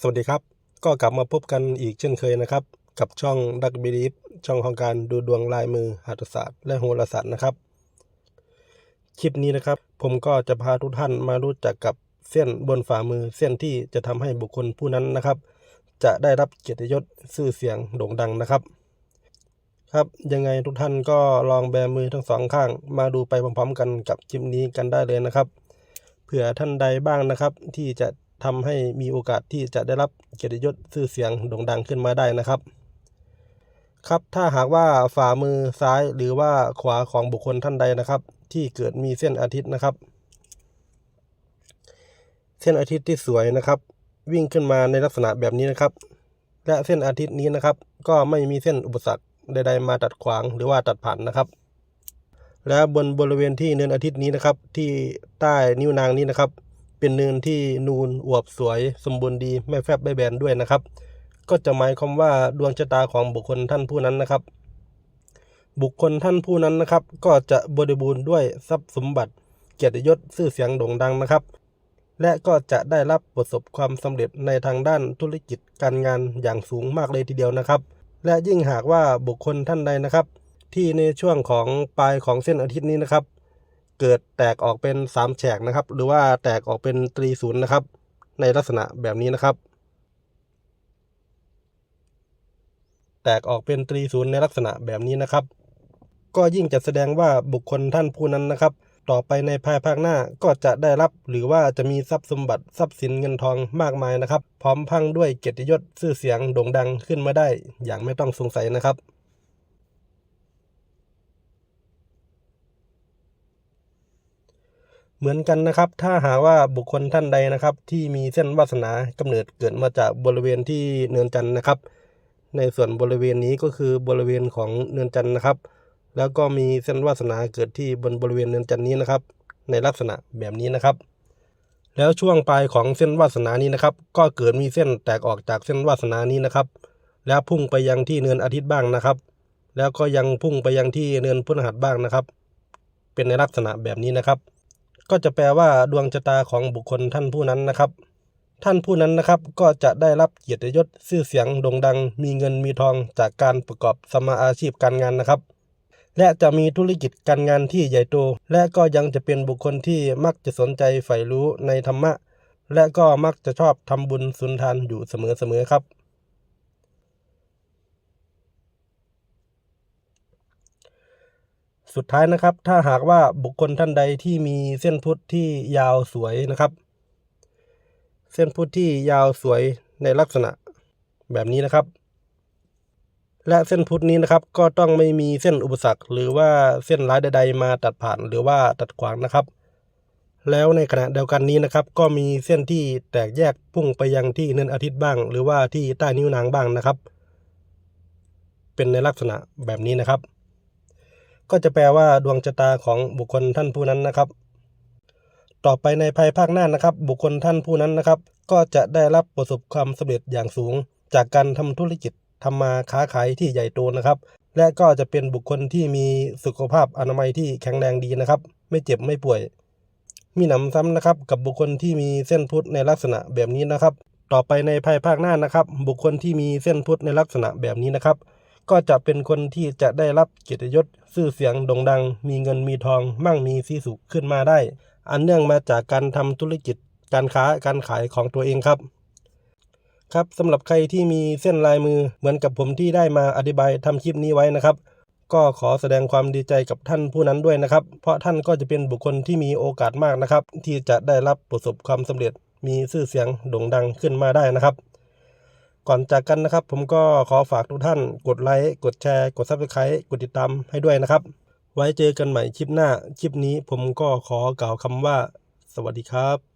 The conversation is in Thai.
สวัสดีครับ ก็กลับมาพบกันอีกเช่นเคยนะครับ กับช่องดักบิลีฟช่องของการดูดวงลายมือหัตถศาสตร์ และโหราศาสตร์นะครับ คลิปนี้นะครับ ผมก็จะพาทุกท่านมารู้จักกับเส้นบนฝ่ามือเส้นที่จะทำให้บุคคลผู้นั้นนะครับ จะได้รับเกียรติยศชื่อเสียงโด่งดังนะครับ ครับยังไงทุกท่านก็ลองแบมือทั้งสองข้าง มาดูไปพร้อมๆกันกับคลิปนี้กันได้เลยนะครับเผื่อท่านใดบ้างนะครับที่จะ ทำให้มีโอกาสที่จะได้รับเกียรติยศชื่อเสียงโด่งดังขึ้นมาได้นะครับ ครับถ้าหากว่าฝ่ามือซ้ายหรือว่าขวาของบุคคลท่านใดนะครับ ที่เกิดมีเส้นอาทิตย์นะครับ เส้นอาทิตย์ที่สวยนะครับ วิ่งขึ้นมาในลักษณะแบบนี้นะครับ และเส้นอาทิตย์นี้นะครับ ก็ไม่มีเส้นอุปสรรคใดๆมาตัดขวางหรือว่าตัดผ่านนะครับและบนบริเวณที่เนินอาทิตย์นี้นะครับ ที่ใต้นิ้วนางนี้นะครับ เป็นเนินที่นูนอวบสวย สมบูรณ์ดีไม่แฟบไม่แบนด้วยนะครับ ก็จะหมายความว่าดวงชะตาของบุคคลท่านผู้นั้นนะครับ บุคคลท่านผู้นั้นนะครับ ก็จะบริบูรณ์ด้วยทรัพย์สมบัติ เกียรติยศชื่อเสียงโด่งดังนะครับ และก็จะได้รับประสบความสำเร็จในทางด้านธุรกิจการงานอย่างสูงมากเลยทีเดียวนะครับ และยิ่งหากว่าบุคคลท่านใดนะครับ ที่ในช่วงของปลายของเส้นอาทิตย์นี้นะครับ เกิดแตกออกเป็นสามแฉกนะครับ หรือว่าแตกออกเป็นตรีศูนย์นะครับ ในลักษณะแบบนี้นะครับ แตกออกเป็นตรีศูนย์ในลักษณะแบบนี้นะครับ ก็ยิ่งจะแสดงว่าบุคคลท่านผู้นั้นนะครับ ต่อไปในภายภาคหน้าก็จะได้รับหรือว่าจะมีทรัพย์สมบัติทรัพย์สินเงินทองมากมายนะครับ พร้อมพังด้วยเกียรติยศชื่อเสียงโด่งดังขึ้นมาได้ อย่างไม่ต้องสงสัยนะครับ เหมือนกันนะครับ ถ้าหาว่าบุคคลท่านใดนะครับ ที่มีเส้นวาสนากำเนิดเกิดมาจากบริเวณที่เนินจันทร์นะครับ ในส่วนบริเวณนี้ก็คือบริเวณของเนินจันทร์นะครับ แล้วก็มีเส้นวาสนาเกิดที่บนบริเวณเนินจันทร์นี้นะครับ ในลักษณะแบบนี้นะครับ แล้วช่วงปลายของเส้นวาสนานี้นะครับ ก็เกิดมีเส้นแตกออกจากเส้นวาสนานี้นะครับ แล้วพุ่งไปยังที่เนินอาทิตย์บ้างนะครับ แล้วก็ยังพุ่งไปยังที่เนินพฤหัสบ้างนะครับ เป็นในลักษณะแบบนี้นะครับ ก็จะแปลว่าดวงชะตาของบุคคลท่านผู้นั้นนะครับ ท่านผู้นั้นนะครับก็จะได้รับเกียรติยศชื่อเสียงโด่งดัง มีเงินมีทองจากการประกอบสมาอาชีพการงานนะครับ และจะมีธุรกิจการงานที่ใหญ่โต และก็ยังจะเป็นบุคคลที่มักจะสนใจใฝ่รู้ในธรรมะ และก็มักจะชอบทำบุญสุนทานอยู่เสมอๆครับ สุดท้ายนะครับ ถ้าหากว่าบุคคลท่านใดที่มีเส้นพุทธที่ยาวสวยนะครับ เส้นพุทธที่ยาวสวยในลักษณะแบบนี้นะครับ และเส้นพุทธนี้นะครับ ก็ต้องไม่มีเส้นอุปสรรค หรือว่าเส้นร้ายใด ๆ มาตัดผ่านหรือว่าตัดขวางนะครับ แล้วในขณะเดียวกันนี้นะครับ ก็มีเส้นที่แตกแยกพุ่งไปยังที่เนินอาทิตย์บ้าง หรือว่าที่ใต้นิ้วนางบ้างนะครับ เป็นในลักษณะแบบนี้นะครับ ก็จะแปลว่าดวงชะตาของบุคคลท่านผู้นั้นนะครับ ต่อไปในภายภาคหน้านะครับ บุคคลท่านผู้นั้นนะครับ ก็จะได้รับประสบความสำเร็จอย่างสูง จากการทำธุรกิจทำมาค้าขายที่ใหญ่โตนะครับ และก็จะเป็นบุคคลที่มีสุขภาพอนามัยที่แข็งแรงดีนะครับ ไม่เจ็บไม่ป่วย มีหนำซ้ำนะครับ กับบุคคลที่มีเส้นพุทธในลักษณะแบบนี้นะครับ ต่อไปในภายภาคหน้านะครับ บุคคลที่มีเส้นพุทธในลักษณะแบบนี้นะครับ ก็จะเป็นคนที่จะได้รับเกียรติยศ ชื่อเสียงโด่งดัง มีเงินมีทอง มั่งมีสีสุขขึ้นมาได้ อันเนื่องมาจากการทำธุรกิจการค้าการขายของตัวเองครับ ครับสำหรับใครที่มีเส้นลายมือเหมือนกับผมที่ได้มาอธิบายทำคลิปนี้ไว้นะครับ ก็ขอแสดงความดีใจกับท่านผู้นั้นด้วยนะครับ เพราะท่านก็จะเป็นบุคคลที่มีโอกาสมากนะครับ ที่จะได้รับประสบความสำเร็จมีชื่อเสียงโด่งดังขึ้นมาได้นะครับ ก่อนจากกันนะครับ ผมก็ขอฝากทุกท่าน กดไลค์ กดแชร์ กดซับสไครต์กดติดตามให้ด้วยนะครับ ไว้เจอกันใหม่คลิปหน้า คลิปนี้ผมก็ขอกล่าวคำว่า สวัสดีครับ